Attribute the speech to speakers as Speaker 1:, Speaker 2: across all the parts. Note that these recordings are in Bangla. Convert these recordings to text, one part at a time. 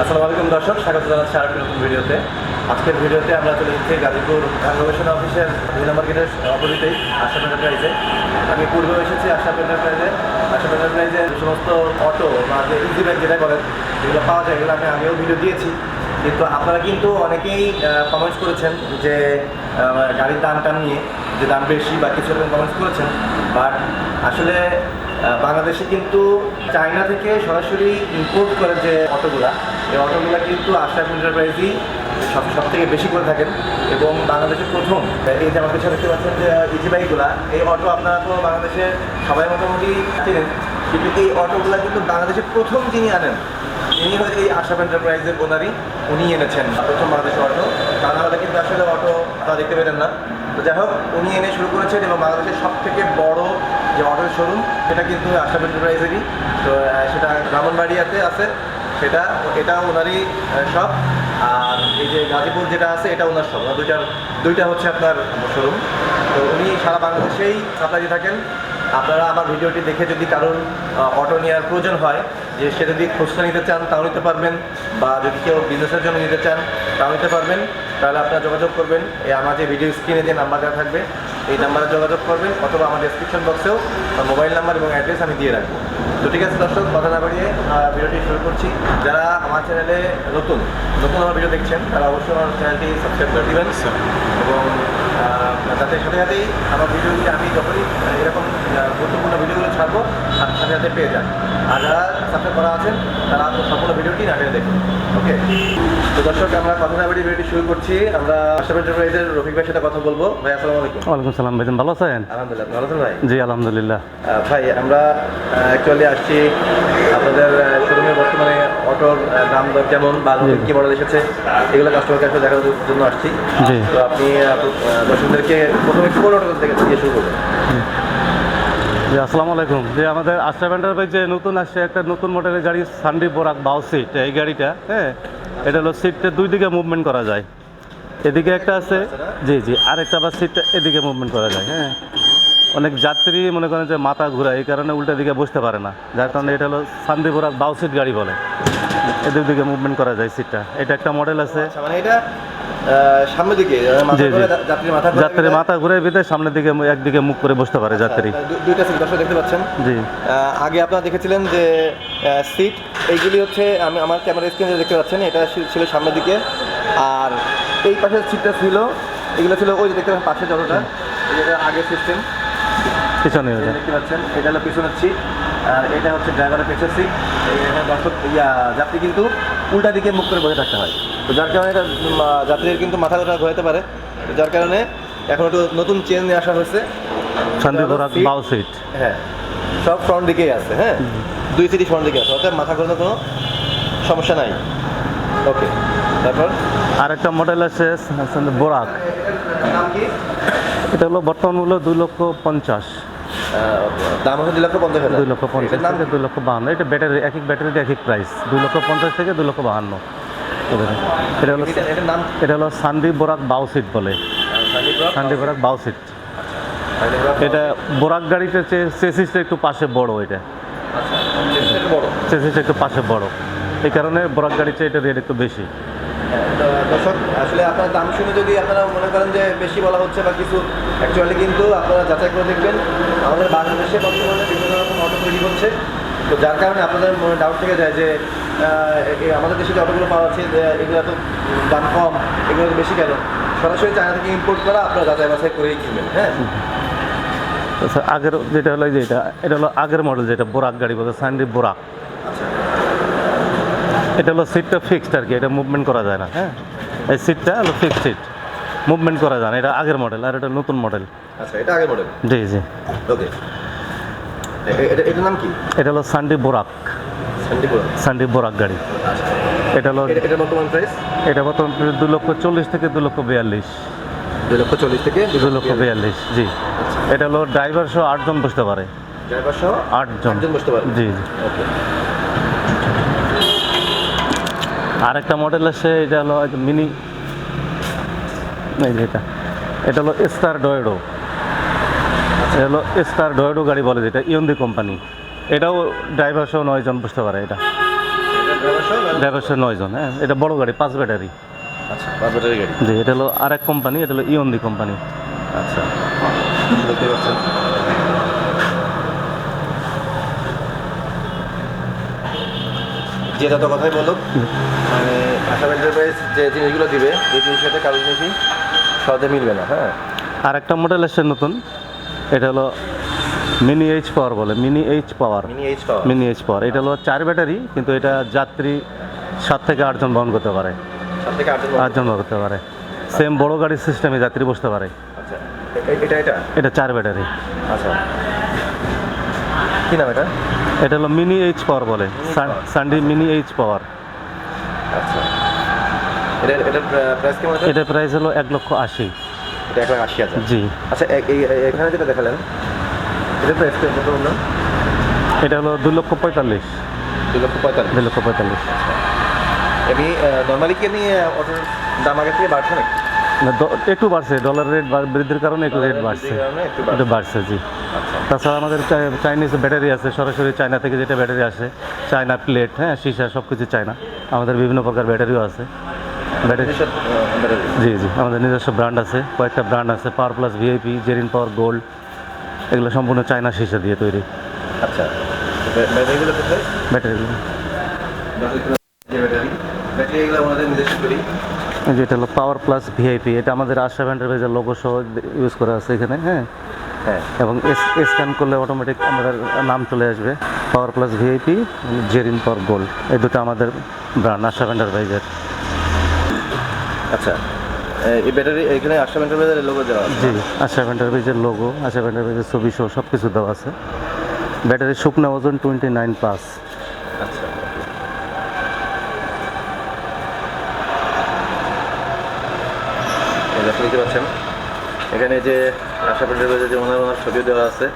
Speaker 1: আসসালামু আলাইকুম দর্শক, স্বাগত জানাচ্ছি আরেকটি নতুন ভিডিওতে। আজকের ভিডিওতে আমরা চলে এসেছি গাজীপুর ধান অফিসের নম্বর গেটের অপোজিটেই আশা এন্টারপ্রাইজে। আমি পূর্বে এসেছি আশা এন্টারপ্রাইজে। আশা এন্টারপ্রাইজে সমস্ত অটো বা যে ইজি ব্যাগ যেটা বলেন, যেগুলো পাওয়া যায়, এগুলো আমি আগেও ভিডিও দিয়েছি। কিন্তু আপনারা কিন্তু অনেকেই কমেন্টস করেছেন যে গাড়ির দাম টাম নিয়ে যে দাম বেশি বা কিছু রকম কমেন্টস করেছেন। বাট আসলে বাংলাদেশে কিন্তু চায়না থেকে সরাসরি ইম্পোর্ট করে যে অটোগুলা, এই অটোগুলা কিন্তু আশরাফ এন্টারপ্রাইজই সব সব থেকে বেশি করে থাকেন। এবং বাংলাদেশের প্রথম, এই যে আমাদের দেখতে পাচ্ছেন যে ইজি বাইকগুলা এই অটো আপনারা তো বাংলাদেশে সবাই মোটামুটি চেনেন। কিন্তু এই অটোগুলা কিন্তু বাংলাদেশের প্রথম যিনি আনেন ইনি হচ্ছে এই আশাফ এন্টারপ্রাইজের ওনারই উনি এনেছেন। প্রথম বাংলাদেশের অটো তা নাহলে কিন্তু আসলে অটো আপনারা দেখতে পেতেন না। তো যাই হোক, উনি এনে শুরু করেছেন এবং বাংলাদেশের সব থেকে বড় যে অটোর শোরুম সেটা কিন্তু আশাফ এন্টারপ্রাইজেরই। তো সেটা ব্রাহ্মণবাড়িয়াতে আছে। সেটা, এটা ওনারই সব আর এই যে গাজীপুর যেটা আছে, এটা ওনার সব দুইটার, দুইটা হচ্ছে আপনার শোরুম তো উনি সারা বাংলাদেশেই সাপ্লাই দিয়ে থাকেন। আপনারা আমার ভিডিওটি দেখে যদি কারোর অটো নেওয়ার প্রয়োজন হয় যে সে যদি খুচরা নিতে চান তাও নিতে পারবেন বা যদি কেউ বিজনেসের জন্য নিতে চান তাও নিতে পারবেন। তাহলে আপনারা যোগাযোগ করবেন। এই আমার যে ভিডিও স্ক্রিনে যে নাম্বার দেওয়া থাকবে এই নাম্বারে যোগাযোগ করবেন অথবা আমার ডেসক্রিপশন বক্সেও মোবাইল নাম্বার এবং অ্যাড্রেস আমি দিয়ে রাখব। তো ঠিক আছে দর্শক কথা না বাড়িয়ে ভিডিওটি শুরু করছি। যারা আমার চ্যানেলে নতুন নতুন আমার ভিডিও দেখছেন তারা অবশ্যই আমার চ্যানেলটি সাবস্ক্রাইব করে দেবেন। এবং তাতে সাথে সাথেই আমার ভিডিওগুলি আমি যখনই এরকম গুরুত্বপূর্ণ ভিডিওগুলো ছাড়বো তার সাথে সাথে পেয়ে যান। আর যারা সাবস্ক্রাইব করা আছেন তারা সম্পূর্ণ ভিডিওটি না টেনে দেখুন। ওকে তো দর্শক আমরা কথা না ভিডিওটি শুরু করছি। আমরা আশাফ এন্টারপ্রাইজের রফিক ভাইয়ের সাথে কথা বলব। ভাই আসসালামু আলাইকুম।
Speaker 2: ওয়ালাইকুম সালাম ভাইজান ভালো আছেন?
Speaker 1: আলহামদুলিল্লাহ ভালো আছেন ভাই?
Speaker 2: জি আলহামদুলিল্লাহ।
Speaker 1: ভাই আমরা অ্যাকচুয়ালি আসছি আপনাদের শোরুমে বর্তমানে অটোর দাম দর কেমন বা কি মডেল এসেছে এগুলো কাস্টমার কাছে দেখার জন্য আসছি। তো আপনি দর্শকদেরকে প্রথমে কোন অটো থেকে দিয়ে শুরু করবেন?
Speaker 2: জি। আসসালামু আলাইকুম। যে আমাদের আশরাফ এন্টারপ্রাইজ যে নতুন আসছে একটা নতুন মডেলের গাড়ি সানডি বোরাক বাউ সিট এই গাড়িটা হ্যাঁ? এটা হলো সিটটা দুই দিকে মুভমেন্ট করা যায়। এদিকে একটা আছে জি জি আরেকটা আবার সিটটা এদিকে মুভমেন্ট করা যায় হ্যাঁ? অনেক যাত্রী মনে করেন যে মাথা ঘুরায় এই কারণে উল্টা দিকে বসতে পারে না। যার কারণে এটা হলো সানডি বোরাক বাউ সিট গাড়ি বলে। এদিক দিকে মুভমেন্ট করা যায় সিটটা এটা একটা মডেল আছে।
Speaker 1: আচ্ছা মানে এটা সামনের দিকে মাথা যাত্রীর
Speaker 2: ঘুরে সামনের দিকে একদিকে মুখ করে বসতে পারে যাত্রী।
Speaker 1: আচ্ছা, দুইটা সিট দর্শক দেখতে পাচ্ছেন।
Speaker 2: জি।
Speaker 1: আগে আপনারা দেখেছিলেন যে সিট এইগুলি হচ্ছে আমি আমার ক্যামেরা স্ক্রিনে দেখতে পাচ্ছেন এটা ছিল- সামনের দিকে। আর এই পাশের সিটটা ছিল এগুলো ছিল ওই যে দেখতে পাচ্ছেন পাশে যতটা এটা আগের সিস্টেম
Speaker 2: পিছনে
Speaker 1: দেখতে পাচ্ছেন এটা হলো পিছনের সিট আর এটা হচ্ছে ড্রাইভারের পেছনের সিট দর্শক ইয়া যাত্রী কিন্তু উল্টা দিকে মুখ করে বসে থাকতে হয়। তো যার কারণে এটা যাত্রীর কিন্তু মাথা ব্যথা ঘোরাতে পারে। তো যার কারণে এখন একটু নতুন চেঞ্জ নিয়ে আসা হয়েছে।
Speaker 2: বাউ সিট
Speaker 1: হ্যাঁ সব ফ্রন্ট দিকেই আছে হ্যাঁ? দুই সিটি ফ্রন্ট দিকে আছে অর্থাৎ মাথা ঘোরানোর কোনো সমস্যা নাই। ওকে তারপর?
Speaker 2: আরেকটা মডেল আছে বোরাক। এটা হলো বর্তমান মূল্য দুই লক্ষ পঞ্চাশ।
Speaker 1: দাম হচ্ছে দুই লক্ষ পঞ্চাশ
Speaker 2: দুই লক্ষ পঞ্চাশ থেকে দুই লক্ষ বাহান্ন। এটা ব্যাটারি এক এক ব্যাটারিতে এক এক প্রাইস দুই লক্ষ পঞ্চাশ থেকে দুই লক্ষ বাহান্ন। এটা হলো
Speaker 1: এটা- নাম?
Speaker 2: এটা হলো সান্ডি বোরাক বাউ সিট বলে
Speaker 1: আহ, সানি ব্লক।
Speaker 2: বোরাক বাউ সিট। এটা বোরাক গাড়িতে চেসিসটা একটু পাশে বড় এটা।
Speaker 1: আচ্ছা একটু
Speaker 2: চেসিসটা একটু পাশে বড়। এই কারণে বোরাক চেয়ে এটা রেট একটু বেশি।
Speaker 1: দর্শক আসলে আপনার দাম শুনে যদি আপনারা মনে করেন যে বেশি বলা হচ্ছে বা কিছু অ্যাকচুয়ালি কিন্তু আপনারা যাচাই করে দেখবেন। আমাদের বাংলাদেশে বর্তমানে বিভিন্ন রকম অটো তৈরি হচ্ছে। তো যার কারণে আপনাদের মনে ডাউট থেকে যায় যে আমাদের দেশে যে অটোগুলো পাওয়া যাচ্ছে যে এগুলো এত দাম কম এগুলো বেশি কেন? সরাসরি চায়না থেকে ইম্পোর্ট করা আপনারা যাচাই বাছাই করেই কিনবেন হ্যাঁ?
Speaker 2: আচ্ছা আগের যেটা হলো এই যে এটা এটা হলো আগের মডেল যেটা বোরাক গাড়ি বলতে সান্ডি বোরাক।
Speaker 1: আচ্ছা।
Speaker 2: এটা হলো সিটটা ফিক্সড আর কি এটা মুভমেন্ট করা যায় না হ্যাঁ? এই সিটটা হলো ফিক্সড সিট মুভমেন্ট করা যায় না এটা আগের মডেল আর এটা নতুন মডেল
Speaker 1: আচ্ছা এটা আগের মডেল
Speaker 2: জি জি।
Speaker 1: ওকে এটা নাম কি?
Speaker 2: এটা হলো সান্ডি বোরাক সান্ডি বোরাক গাড়ি।
Speaker 1: আচ্ছা
Speaker 2: এটা হলো
Speaker 1: এটা বর্তমান প্রাইস
Speaker 2: এটা বর্তমান প্রাইস দু লক্ষ চল্লিশ থেকে দু লক্ষ বিয়াল্লিশ।
Speaker 1: দুই লক্ষ চল্লিশ থেকে
Speaker 2: দু লক্ষ বিয়াল্লিশ জি। এটা হলো ড্রাইভার সহ আটজন বসতে পারে।
Speaker 1: ড্রাইভার সহ
Speaker 2: আটজন।
Speaker 1: বসতে পারে
Speaker 2: জি জি।
Speaker 1: ওকে
Speaker 2: আরেকটা মডেল আছে এটা হলো মিনি এই যে এটা। এটা হলো স্টার ডয়েডো এটা হলো স্টার ডয়েডো গাড়ি বলে যেটা ইয়ন্দি কোম্পানি এটাও ড্রাইভার সহ নয়জন বুঝতে পারে এটা।
Speaker 1: ড্রাইভার সহ নয়-
Speaker 2: ড্রাইভার সহ নয়জন হ্যাঁ। এটা বড় গাড়ি পাঁচ ব্যাটারি
Speaker 1: আচ্ছা পাঁচ ব্যাটারি গাড়ি।
Speaker 2: জি এটা হলো আরেক কোম্পানি এটা হলো ইয়ন্দি কোম্পানি
Speaker 1: আচ্ছা দেখতে পাচ্ছেন যে যত কথাই বলুক মানে আশা এন্টারপ্রাইজ যে জিনিসগুলো দিবে এই জিনিসের সাথে কারও জিনিসই সহজে মিলবে না হ্যাঁ?
Speaker 2: আর একটা মডেল এসছে নতুন এটা হলো মিনি এইচ পাওয়ার বলে mini H power
Speaker 1: mini H power
Speaker 2: mini H power এটা হলো চার ব্যাটারি কিন্তু এটা যাত্রী সাত থেকে আটজন বহন করতে পারে।
Speaker 1: সাত থেকে আটজন
Speaker 2: আটজন বহন করতে পারে। সেম বড় গাড়ির সিস্টেমে যাত্রী বসতে পারে।
Speaker 1: আচ্ছা এটা এটা?
Speaker 2: এটা চার ব্যাটারি।
Speaker 1: আচ্ছা। কি নাম এটা?
Speaker 2: এটা হলো মিনি এইচ পাওয়ার বলে। সান- সানডি মিনি এইচ পাওয়ার
Speaker 1: আচ্ছা। এটা এটার প্রাইস
Speaker 2: হলো এক লক্ষ আশি।
Speaker 1: এটা এক লাখ আশি হাজার।
Speaker 2: জি।
Speaker 1: আচ্ছা এখানে যেটা দেখালেন এটার প্রাইস কত
Speaker 2: এটা হলো দুই লক্ষ পঁয়তাল্লিশ।
Speaker 1: দুই লক্ষ পঁয়তাল্লিশ।
Speaker 2: দুই লক্ষ পঁয়তাল্লিশ।
Speaker 1: এমনি নর্মালি কি এমনি অটোর দাম আগে থেকে বাড়ছে নাকি?
Speaker 2: দ- একটু বাড়ছে ডলার রেট বৃদ্ধির কারণে একটু রেট বাড়ছে।
Speaker 1: একটু বাড়ছে।
Speaker 2: জি।
Speaker 1: আচ্ছা।
Speaker 2: তাছাড়া আমাদের চাইনিজ ব্যাটারি আছে সরাসরি চায়না থেকে যেটা ব্যাটারি আসে চায়না প্লেট হ্যাঁ সীসা সব কিছু চায়না আমাদের বিভিন্ন প্রকার ব্যাটারিও আছে। ব্যাটারি। জি জি আমাদের নিজস্ব ব্র্যান্ড আছে। কয়েকটা ব্র্যান্ড আছে power plus VIP Jerin power gold এগুলো সম্পূর্ণ চায়না সীসা দিয়ে তৈরি।
Speaker 1: আচ্ছা। ব্য- ব্যাটারিগুলো কোথায়?
Speaker 2: ব্যাটারিগুলো
Speaker 1: ব্যাটারি ব্যাটারি এগুলো আমাদের নিজস্ব করি
Speaker 2: যেটা হলো পাওয়ার প্লাস ভিআইপি এটা আমাদের আশা এন্টারপ্রাইজের লোগো সহ ইউজ করা আছে এখানে হ্যাঁ?
Speaker 1: হ্যাঁ।
Speaker 2: এবং স্ক্যান করলে অটোমেটিক আমাদের নাম চলে আসবে power plus VIP Jerin power gold এই দুটো আমাদের ব্র্যান্ড আশা এন্টারপ্রাইজের
Speaker 1: আচ্ছা এই ব্যাটারি এখানে আশা লোগো দেওয়া
Speaker 2: জি আশা লোগো আশা এন্টারপ্রাইজের ছবি সহ সব কিছু দেওয়া আছে। ব্যাটারির শুকনো ওজন টোয়েন্টি নাইন পাস
Speaker 1: আচ্ছা। এই দেখতে পাচ্ছেন। এখানে যে আশা এন্টারপ্রাইজের যে ওনার ওনার ছবি দেওয়া আছে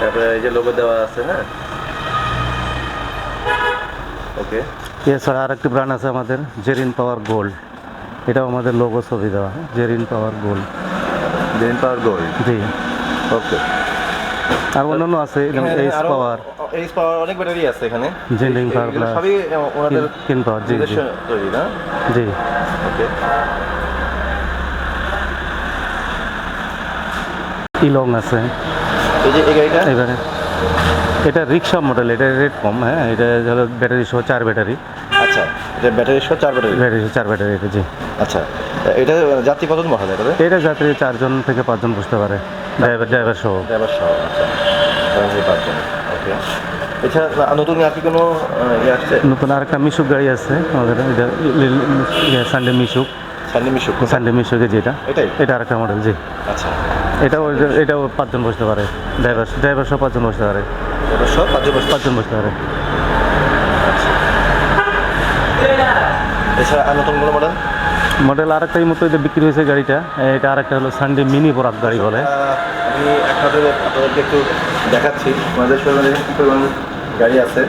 Speaker 1: তারপরে এই যে লোগো দেওয়া আছে হ্যাঁ? ওকে
Speaker 2: এছাড়া আর একটি ব্র্যান্ড আছে আমাদের জেরিন পাওয়ার গোল্ড। এটাও আমাদের লোগো ছবি দেওয়া Jerin power gold.
Speaker 1: Green power gold?
Speaker 2: জি।
Speaker 1: ওকে
Speaker 2: আর অন্যান্য আছে এইচ পাওয়ার
Speaker 1: এইচ পাওয়ার অনেক ব্যাটারি আছে এখানে। এগুলো
Speaker 2: Plus।
Speaker 1: সবই ওনাদের
Speaker 2: কিন পাওয়ার জি জি। জি।
Speaker 1: ওকে
Speaker 2: ইলং আছে।
Speaker 1: এই যে গাড়িটা?
Speaker 2: এবারে। এটা রিক্সা মডেল এটা রেট কম হ্যাঁ? এটা হলো ব্যাটারি সহ চার ব্যাটারি।
Speaker 1: আচ্ছা এটা ব্যাটারি সহ চার ব্যাটারি?
Speaker 2: ব্যাটারি সহ চার ব্যাটারি এটা জি।
Speaker 1: আচ্ছা এটা যাত্রী কতজন বসা যায়
Speaker 2: এটা যাত্রী চারজন থেকে পাঁচজন বসতে পারে ড্রাইভার ড্রাইভার সহ।
Speaker 1: ড্রাইভার সহ আচ্ছা। পাঁচজন ওকে। এছাড়া নতুন আর কি কোনো ইয়ে আসছে?
Speaker 2: নতুন আর একটা মিশুক গাড়ি আছে আমাদের এটা সানডে মিশুক
Speaker 1: সান্ডি মিশুক
Speaker 2: সানডে মিশুকে যেটা।
Speaker 1: এটাই?
Speaker 2: এটা আর একটা মডেল জি।
Speaker 1: আচ্ছা।
Speaker 2: এটাও এটাও পাঁচজন বসতে পারে। ড্রাইভার ড্রাইভার সহ পাঁচজন বসতে পারে।
Speaker 1: সহ পাঁচজন
Speaker 2: পাঁচজন বসতে পারে।
Speaker 1: এছাড়া আর নতুন কোনো মডেল
Speaker 2: মডেল আর একটা মতো এটা বিক্রি হয়েছে গাড়িটা। এটা আর একটা হলো সানডে মিনি বরাক গাড়ি বলে।
Speaker 1: আমি একসাথে আপনাদেরকে একটু দেখাচ্ছি। আমাদের শোরুমে কী পরিমাণ গাড়ি আছে?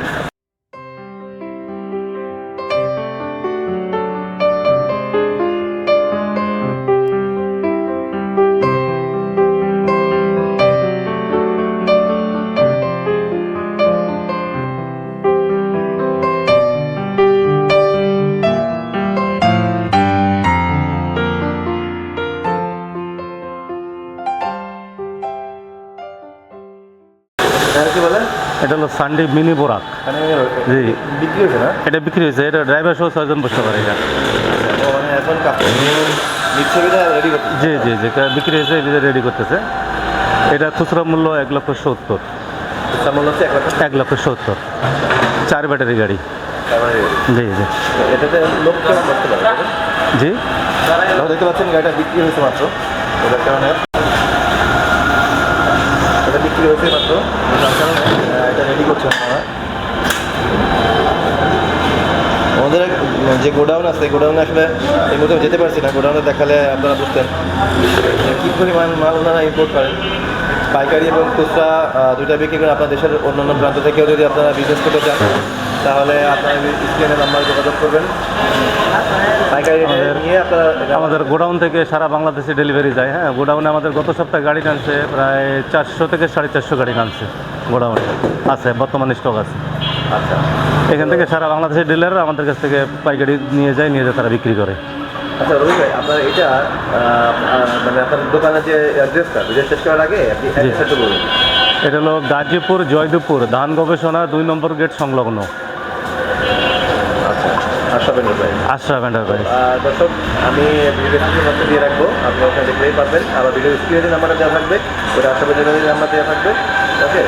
Speaker 1: কি বলে?
Speaker 2: এটা হলো সানডে মিনি বোরাক
Speaker 1: মানে
Speaker 2: জি।
Speaker 1: বিক্রি হয়েছে না?
Speaker 2: এটা বিক্রি হয়েছে এটা ড্রাইভার সহ ছয়জন বসতে পারে এটা।
Speaker 1: মানে এখন
Speaker 2: জি জি জি বিক্রি হয়েছে এটা রেডি করতেছে। এটা খুচরা মূল্য এক লক্ষ সত্তর।
Speaker 1: মূল্য হচ্ছে এক
Speaker 2: লক্ষ সত্তর। চার ব্যাটারি গাড়ি। জি জি।
Speaker 1: এটাতে লোক কেমন বসতে পারে?
Speaker 2: জি?
Speaker 1: দেখতে পাচ্ছেন গাড়িটা বিক্রি হয়েছে মাত্র। ওটার কারণে বিক্রি হয়েছে মাত্র। কারণে এটা রেডি করছে আমাদের যে গোডাউন আছে, গোডাউনে আসলে এই মুহূর্তে যেতে পারছি না। গোডাউনে দেখালে আপনারা বুঝতেন কী পরিমাণ মাল ওনারা ইম্পোর্ট করেন। পাইকারি এবং খুচরা দুইটা বিক্রি করে আপনার দেশের অন্যান্য প্রান্ত থেকেও যদি আপনারা বিজনেস করতে চান, তাহলে আপনারা স্ক্রিনের নাম্বার যোগাযোগ করবেন।
Speaker 2: আমাদের-
Speaker 1: নিয়ে আপনারা
Speaker 2: আমাদের গোডাউন থেকে সারা বাংলাদেশে ডেলিভারি যায় হ্যাঁ? গোডাউনে আমাদের গত সপ্তাহে গাড়ি টানছে প্রায় চারশো থেকে সাড়ে চারশো গাড়ি টানছে গোডাউনে। আছে বর্তমানে স্টক আছে।
Speaker 1: আচ্ছা।
Speaker 2: এখান থেকে সারা বাংলাদেশের ডিলাররা আমাদের কাছ থেকে পাইকারি নিয়ে যায় নিয়ে যায় তারা বিক্রি করে।
Speaker 1: আচ্ছা রবি ভাই আপনার এটা মানে আপনার দোকানের যে অ্যাড্রেসটা ভিডিও শেষ করার আগে আপনি অ্যাড্রেসটা বলুন।
Speaker 2: এটা হলো গাজীপুর জয়দেবপুর ধান গবেষণা দুই নম্বর গেট সংলগ্ন।
Speaker 1: আচ্ছা। আশরাফ এন্টারপ্রাইজ
Speaker 2: আশরাফ এন্টারপ্রাইজ
Speaker 1: দর্শক আমি ভিডিও দিয়ে রাখব। আপনি ওখানে দেখলেই পারবেন। আবার ভিডিও স্ক্রিনে নাম্বারটা দেওয়া থাকবে। ওটা আশরাফ এন্টারপ্রাইজের নাম্বার দেওয়া থাকবে। ওকে?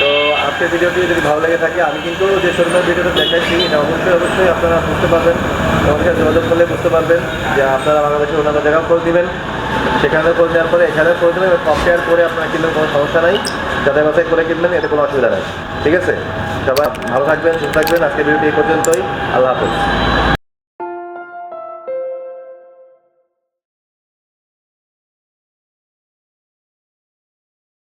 Speaker 1: তো আজকের ভিডিওটি যদি ভালো লেগে থাকে আমি কিন্তু যে শোরুমের ভিডিওটা দেখাইছি এটা অবশ্যই অবশ্যই আপনারা বুঝতে পারবেন। আমাদের সাথে যোগাযোগ করলে বুঝতে পারবেন যে আপনারা বাংলাদেশের অন্যান্য জায়গাও খোঁজ দিবেন। সেখানে খোঁজ দেওয়ার পরে এখানে খোঁজ দেবেন। কম্পেয়ার করে আপনারা কিনবেন কোনো সমস্যা নাই। যাদের বাসায় করে কিনবেন এতে কোনো অসুবিধা নেই। ঠিক আছে? সবাই ভালো থাকবেন সুস্থ থাকবেন। আজকের ভিডিওটি এই পর্যন্তই। আল্লাহ হাফেজ।